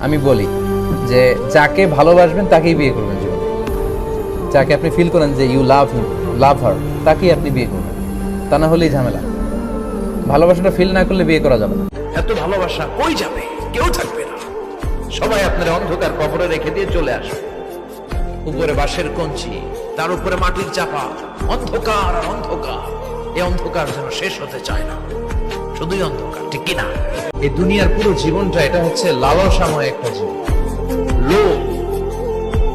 আমি বলি যে যাকে ভালোবাসবেন তাকেই বিয়ে করবেন জীবনে। যাকে আপনি ফিল করেন যে ইউ লাভ হিম লাভ হার তাকেই আপনি বিয়ে করবেন। তা না হলেই ঝামেলা। ভালোবাসাটা ফিল না করলে বিয়ে করা যাবে না। এত ভালোবাসা কই যাবে? কেউ থাকবে না। সবাই আপনার অন্ধকার কবরে রেখে দিয়ে চলে আসবে। উপরে বাঁশের কঞ্চি, তার উপরে মাটির চাপা, অন্ধকার আর অন্ধকার। এই অন্ধকার যেন শেষ হতে চায় না। শুধুই অন্ধকার, ঠিক কিনা এই দুনিয়ার পুরো জীবনটা এটা হচ্ছে লালসাময় একটা জীবন। লোভ,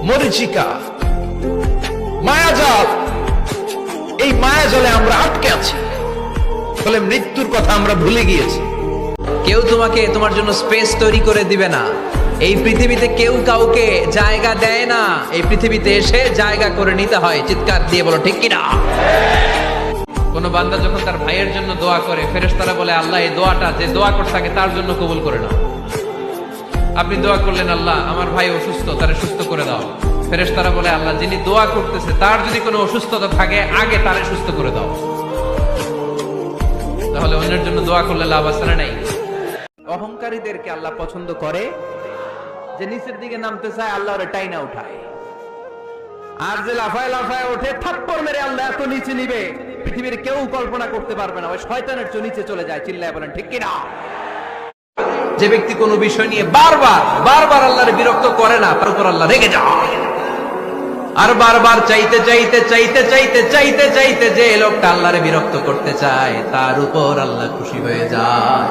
মরিচিকা, মায়াজাল। এই মায়াজালে আমরা আটকে আছি। ফলে মৃত্যুর কথা আমরা ভুলে গিয়েছি। কেউ তোমাকে তোমার জন্য স্পেস তৈরি করে দিবে না। এই পৃথিবীতে কেউ কাউকে জায়গা দেয় না। এই পৃথিবীতে এসে জায়গা করে নিতে হয়, চিৎকার দিয়ে বলো, ঠিক কিনা? কোন বান্দা যখন তার ভাইয়ের জন্য দোয়া করে, ফেরেশতারা বলে, আল্লাহ, এই দোয়াটা, যে দোয়া থাকে তার জন্য কবুল করে নাও। আপনি দোয়া করলেন, আল্লাহ, আমার ভাই অসুস্থ, তারে সুস্থ করে দাও। ফেরেশতারা বলে, আল্লাহ, যিনি দোয়া করতেছে, তার যদি কোনো অসুস্থতা থাকে, আগে তারে সুস্থ করে দাও। তাহলে অন্যের জন্য দোয়া করলে লাভ আছে না নাই? অহংকারীদেরকে আল্লাহ পছন্দ করে, যে নিচের দিকে নামতে চায়, আল্লাহ ওরে টাইনা উঠায়। আর যে লাফায় লাফায় ওঠে, থাপ্পড় মেরে আল্লাহ এত নিচে নিবে। পৃথিবীর কেউ কল্পনা করতে পারবে না। ওই শয়তানের চো নিচে চলে যায়, চিল্লায় বলেন, ঠিক কিনা? যে ব্যক্তি কোনো বিষয় নিয়ে বারবার বারবার আল্লাহর বিরক্ত করে না, তার উপর আল্লাহ রেগে যায়। আর বারবার চাইতে চাইতে চাইতে চাইতে চাইতে চাইতে যে লোকটা আল্লাহরে বিরক্ত করতে চায়, তার উপর আল্লাহ খুশি হয়ে যায়।